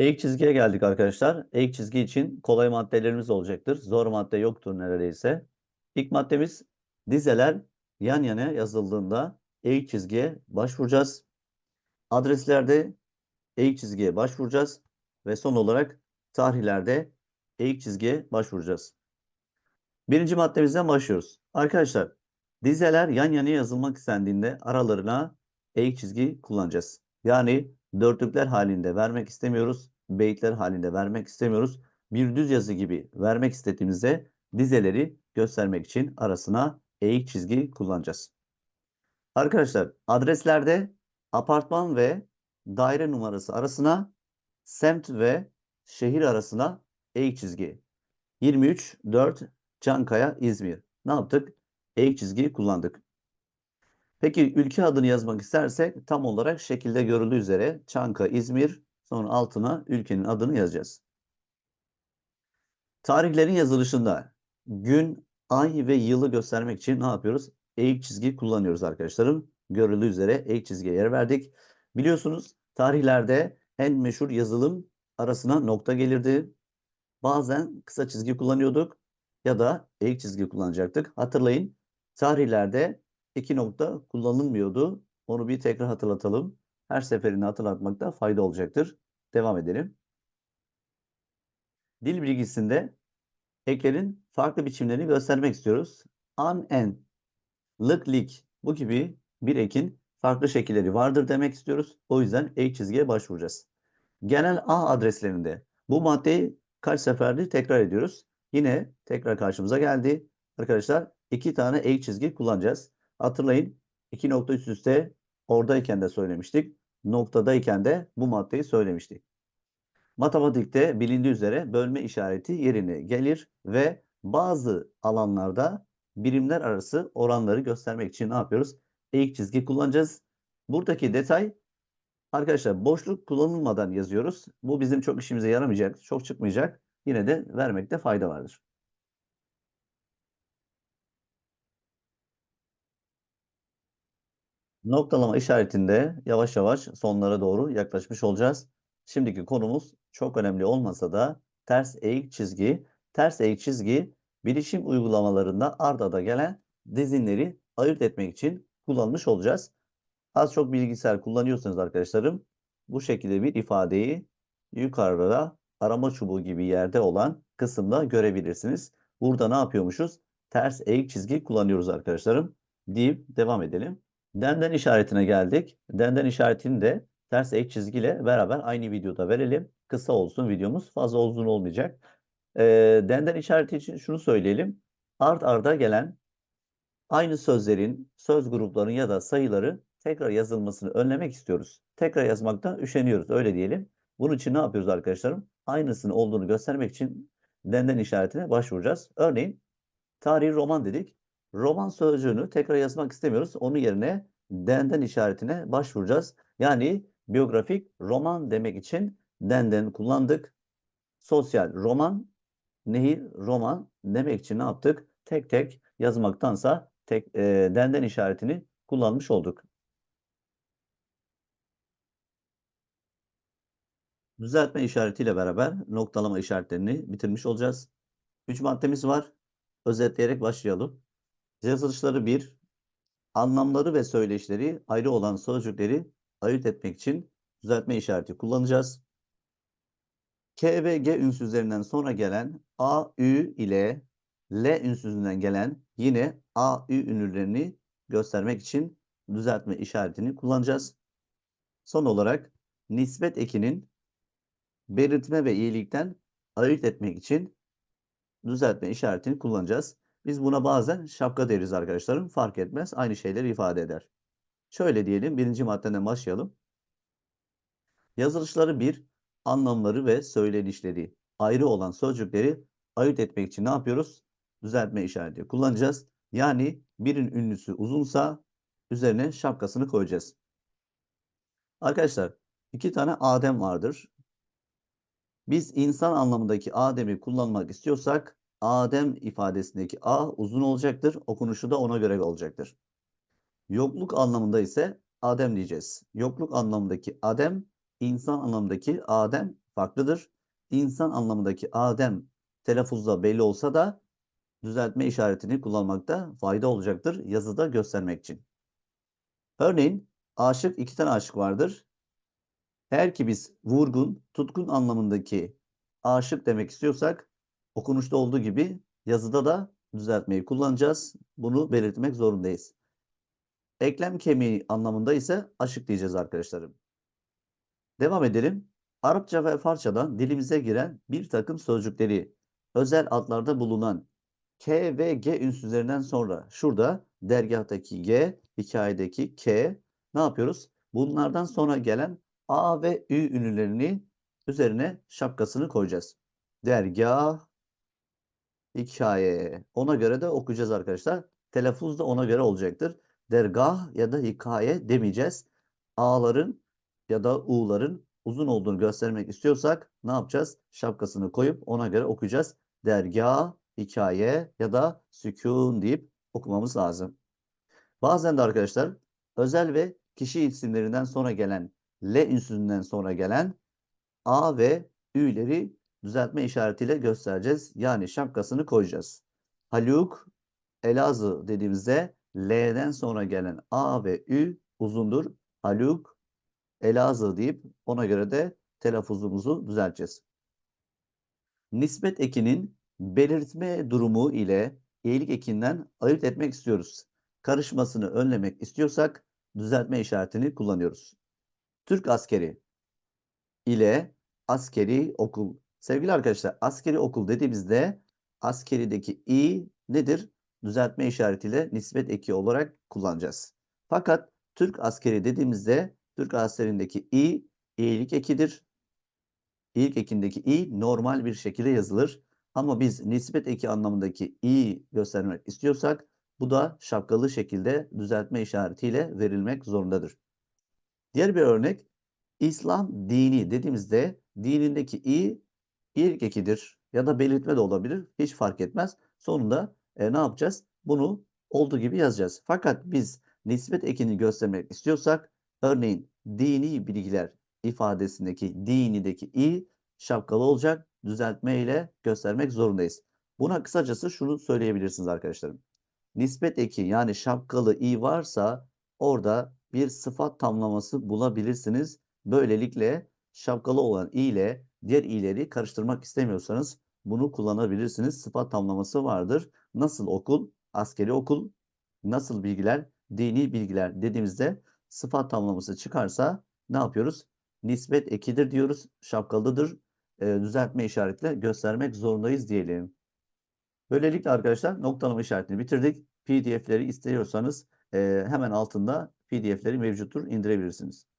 Eğik çizgiye geldik arkadaşlar. Eğik çizgi için kolay maddelerimiz olacaktır. Zor madde yoktur neredeyse. İlk maddemiz dizeler yan yana yazıldığında eğik çizgiye başvuracağız. Adreslerde eğik çizgiye başvuracağız. Ve son olarak tarihlerde eğik çizgiye başvuracağız. Birinci maddemizden başlıyoruz. Arkadaşlar dizeler yan yana yazılmak istendiğinde aralarına eğik çizgi kullanacağız. Yani dörtlükler halinde vermek istemiyoruz. Beyitler halinde vermek istemiyoruz. Bir düz yazı gibi vermek istediğimizde dizeleri göstermek için arasına eğik çizgi kullanacağız. Arkadaşlar adreslerde apartman ve daire numarası arasına semt ve şehir arasına eğik çizgi. 23 4 Çankaya İzmir. Ne yaptık? Eğik çizgiyi kullandık. Peki ülke adını yazmak istersek tam olarak şekilde görüldüğü üzere Çankaya İzmir sonra altına ülkenin adını yazacağız. Tarihlerin yazılışında gün, ay ve yılı göstermek için ne yapıyoruz? Eğik çizgi kullanıyoruz arkadaşlarım. Görüldüğü üzere eğik çizgiye yer verdik. Biliyorsunuz tarihlerde en meşhur yazılım arasına nokta gelirdi. Bazen kısa çizgi kullanıyorduk ya da eğik çizgi kullanacaktık. Hatırlayın tarihlerde iki nokta kullanılmıyordu. Onu bir tekrar hatırlatalım. Her seferini hatırlatmakta fayda olacaktır. Devam edelim. Dil bilgisinde eklerin farklı biçimlerini göstermek istiyoruz. An, en, lık, lik bu gibi bir ekin farklı şekilleri vardır demek istiyoruz. O yüzden ek çizgiye başvuracağız. Genel A adreslerinde bu maddeyi kaç seferdir tekrar ediyoruz. Yine tekrar karşımıza geldi. Arkadaşlar iki tane ek çizgi kullanacağız. Hatırlayın iki nokta üst üste oradayken de söylemiştik. Noktadayken de bu maddeyi söylemiştik. Matematikte bilindiği üzere bölme işareti yerine gelir ve bazı alanlarda birimler arası oranları göstermek için ne yapıyoruz? Eğik çizgi kullanacağız. Buradaki detay arkadaşlar boşluk kullanılmadan yazıyoruz. Bu bizim çok işimize yaramayacak, çok çıkmayacak. Yine de vermekte fayda vardır. Noktalama işaretinde yavaş yavaş sonlara doğru yaklaşmış olacağız. Şimdiki konumuz çok önemli olmasa da ters eğik çizgi. Ters eğik çizgi bilişim uygulamalarında ard arda gelen dizinleri ayırt etmek için kullanmış olacağız. Az çok bilgisayar kullanıyorsanız arkadaşlarım bu şekilde bir ifadeyi yukarıda arama çubuğu gibi yerde olan kısımda görebilirsiniz. Burada ne yapıyormuşuz? Ters eğik çizgi kullanıyoruz arkadaşlarım deyip devam edelim. Denden işaretine geldik. Denden işaretini de ters ek çizgiyle beraber aynı videoda verelim. Kısa olsun videomuz fazla uzun olmayacak. E, denden işareti için şunu söyleyelim. Art arda gelen aynı sözlerin, söz grupların ya da sayıları tekrar yazılmasını önlemek istiyoruz. Tekrar yazmakta üşeniyoruz öyle diyelim. Bunun için ne yapıyoruz arkadaşlarım? Aynısının olduğunu göstermek için denden işaretine başvuracağız. Örneğin tarihi roman dedik. Roman sözcüğünü tekrar yazmak istemiyoruz. Onun yerine denden işaretine başvuracağız. Yani biyografik roman demek için denden kullandık. Sosyal roman, nehir roman demek için ne yaptık? Tek tek yazmaktansa tek e, denden işaretini kullanmış olduk. Düzeltme işaretiyle beraber noktalama işaretlerini bitirmiş olacağız. Üç maddemiz var. Özetleyerek başlayalım. Yazılışları 1. Anlamları ve söyleşleri ayrı olan sözcükleri ayırt etmek için düzeltme işareti kullanacağız. K ve G ünsüzlerinden sonra gelen A, Ü ile L ünsüzünden gelen yine A, Ü ünlülerini göstermek için düzeltme işaretini kullanacağız. Son olarak nispet ekinin belirtme ve iyilikten ayırt etmek için düzeltme işaretini kullanacağız. Biz buna bazen şapka deriz arkadaşlarım. Fark etmez. Aynı şeyleri ifade eder. Şöyle diyelim. Birinci maddeden başlayalım. Yazılışları bir, anlamları ve söylenişleri ayrı olan sözcükleri ayırt etmek için ne yapıyoruz? Düzeltme işareti kullanacağız. Yani birin ünlüsü uzunsa üzerine şapkasını koyacağız. Arkadaşlar iki tane Adem vardır. Biz insan anlamındaki Adem'i kullanmak istiyorsak Adem ifadesindeki A uzun olacaktır. Okunuşu da ona göre olacaktır. Yokluk anlamında ise Adem diyeceğiz. Yokluk anlamındaki Adem, insan anlamındaki Adem farklıdır. İnsan anlamındaki Adem telaffuzda belli olsa da düzeltme işaretini kullanmakta fayda olacaktır yazıda göstermek için. Örneğin aşık iki tane aşık vardır. Eğer ki biz vurgun, tutkun anlamındaki aşık demek istiyorsak okunuşta olduğu gibi yazıda da düzeltmeyi kullanacağız. Bunu belirtmek zorundayız. Eklem kemiği anlamında ise aşık diyeceğiz arkadaşlarım. Devam edelim. Arapça ve Farsçadan dilimize giren bir takım sözcükleri özel adlarda bulunan K ve G ünsüzlerinden sonra şurada dergahtaki G, hikayedeki K ne yapıyoruz? Bunlardan sonra gelen A ve Ü ünlülerini üzerine şapkasını koyacağız. Dergah, hikaye. Ona göre de okuyacağız arkadaşlar. Telaffuz da ona göre olacaktır. Dergah ya da hikaye demeyeceğiz. A'ların ya da U'ların uzun olduğunu göstermek istiyorsak ne yapacağız? Şapkasını koyup ona göre okuyacağız. Dergah, hikaye ya da sükun deyip okumamız lazım. Bazen de arkadaşlar özel ve kişi isimlerinden sonra gelen L ünsüzünden sonra gelen A ve Ü'leri düzeltme işaretiyle göstereceğiz. Yani şapkasını koyacağız. Haluk, Elazığ dediğimizde L'den sonra gelen A ve Ü uzundur. Haluk, Elazığ deyip ona göre de telaffuzumuzu düzelteceğiz. Nispet ekinin belirtme durumu ile iyilik ekinden ayırt etmek istiyoruz. Karışmasını önlemek istiyorsak düzeltme işaretini kullanıyoruz. Türk askeri ile askeri okul. Sevgili arkadaşlar askeri okul dediğimizde askerideki i nedir? Düzeltme işaretiyle nispet eki olarak kullanacağız. Fakat Türk askeri dediğimizde Türk askerindeki i iyilik ekidir. İlk ekindeki i normal bir şekilde yazılır. Ama biz nispet eki anlamındaki i göstermek istiyorsak bu da şapkalı şekilde düzeltme işaretiyle verilmek zorundadır. Diğer bir örnek İslam dini dediğimizde dinindeki i ilk ekidir ya da belirtme de olabilir. Hiç fark etmez. Sonunda e, ne yapacağız? Bunu olduğu gibi yazacağız. Fakat biz nispet ekini göstermek istiyorsak örneğin dini bilgiler ifadesindeki dinideki i şapkalı olacak. Düzeltme ile göstermek zorundayız. Buna kısacası şunu söyleyebilirsiniz arkadaşlarım. Nispet eki yani şapkalı i varsa orada bir sıfat tamlaması bulabilirsiniz. Böylelikle şapkalı olan i ile diğer i'leri karıştırmak istemiyorsanız bunu kullanabilirsiniz. Sıfat tamlaması vardır. Nasıl okul? Askeri okul. Nasıl bilgiler? Dini bilgiler dediğimizde sıfat tamlaması çıkarsa ne yapıyoruz? Nispet ekidir diyoruz. Şapkalıdır. E, düzeltme işaretle göstermek zorundayız diyelim. Böylelikle arkadaşlar noktalama işaretini bitirdik. PDF'leri istiyorsanız e, hemen altında PDF'leri mevcuttur indirebilirsiniz.